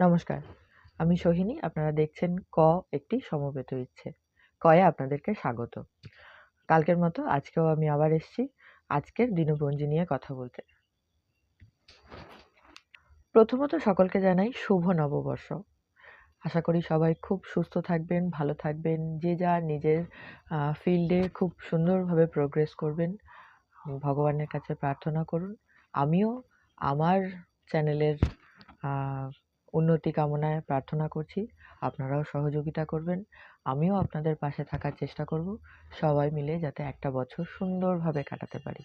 নমস্কার। আমি সোহিনী, আপনারা দেখছেন ক, একটি সমবেত ইচ্ছে। কয়ে আপনাদেরকে স্বাগত। কালকের মতো আজকেও আমি আবার এসেছি আজকের দিনপঞ্জি নিয়ে কথা বলতে। প্রথমত সকলকে জানাই শুভ নববর্ষ। আশা করি সবাই খুব সুস্থ থাকবেন, ভালো থাকবেন, যে যার নিজের ফিল্ডে খুব সুন্দরভাবে প্রোগ্রেস করবেন। ভগবানের কাছে প্রার্থনা করুন। আমিও আমার চ্যানেলের উন্নতি কামনায় প্রার্থনা করছি। আপনারাও সহযোগিতা করবেন। আমিও আপনাদের পাশে থাকার চেষ্টা করব। সবাই মিলে যাতে একটা বছর সুন্দরভাবে কাটাতে পারি।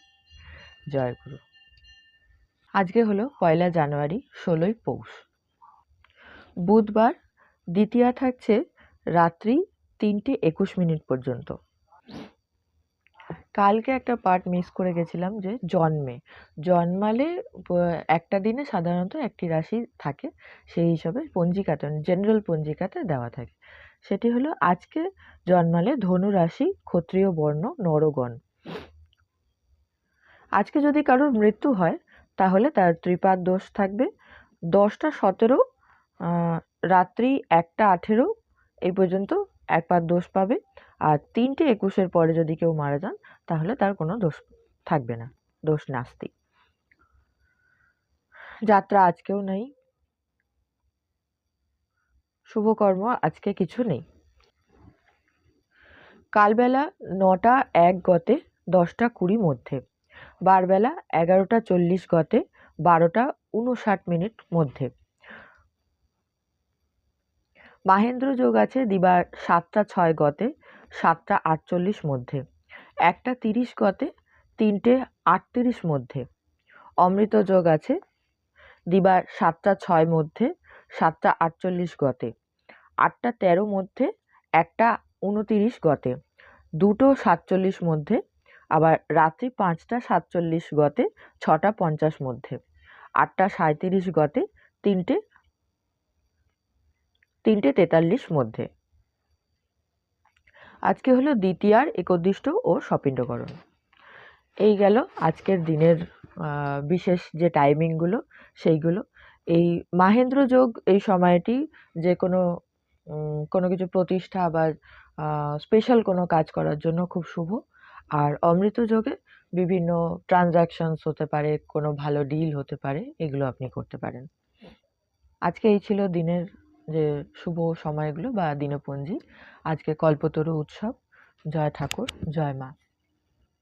জয় গুরু। আজকে হলো পয়লা জানুয়ারি, ষোলোই পৌষ। বুধবার, দ্বিতীয়া থাকছে রাত্রি তিনটে একুশ মিনিট পর্যন্ত। কালকে একটা পার্ট মিস করে গেছিলাম যে জন্মে। জন্মালে একটা দিনে সাধারণত একটি রাশি থাকে, সেই হিসাবে পঞ্জিকাতে জেনারেল পঞ্জিকাতে দেওয়া থাকে। সেটি হলো আজকে জন্মালে ধনু রাশি, ক্ষত্রিয় বর্ণ, নরগণ। আজকে যদি কারোর মৃত্যু হয়, তাহলে তার ত্রিপাদ দোষ থাকবে। দশটা সতেরো রাত্রি একটা আঠেরো এই পর্যন্ত একবার দোষ পাবে। আর তিনটে একুশের পরে যদি কেউ মারা যান, তাহলে তার কোনো দোষ থাকবে না, দোষ নাস্তি যাত্রা আজকেও নেই। শুভকর্ম আজকে কিছু নেই। কালবেলা নটা এক গতে, দশটা কুড়ি মধ্যে। বারবেলা এগারোটা চল্লিশ গতে, বারোটা উনষাট মিনিট মধ্যে। মাহেন্দ্র যোগ আছে দিবার সাতটা ছয় গতে, সাতটা আটচল্লিশ মধ্যে। একটা তিরিশ গতে, তিনটে আটত্রিশ মধ্যে। অমৃত যোগ আছে দিবার সাতটা ছয় মধ্যে, সাতটা আটচল্লিশ গতে। আটটা তেরো মধ্যে, একটা উনতিরিশ গতে। দুটো সাতচল্লিশ মধ্যে, আবার রাত্রি পাঁচটা সাতচল্লিশ গতে, ছটা পঞ্চাশ মধ্যে। আটটা সাঁত্রিশ গতে, তিনটে তিনটে তেতাল্লিশ মধ্যে। আজকে হলো দ্বিতীয়ার একদিষ্ট ও সপিণ্ডকরণ এই গেল আজকের দিনের বিশেষ যে টাইমিংগুলো সেইগুলো। এই মাহেন্দ্র যোগ এই সময়টি যে কোনো কোনো কিছু প্রতিষ্ঠা বা স্পেশাল কোনো কাজ করার জন্য খুব শুভ। আর অমৃত যোগে বিভিন্ন ট্রানজ্যাকশনস হতে পারে, কোনো ভালো ডিল হতে পারে, এগুলো আপনি করতে পারেন। আজকে এই ছিল দিনের যে শুভ সময়গুলো বা দিনপঞ্জি। আজকে কল্পতরু উৎসব। জয় ঠাকুর জয় মা।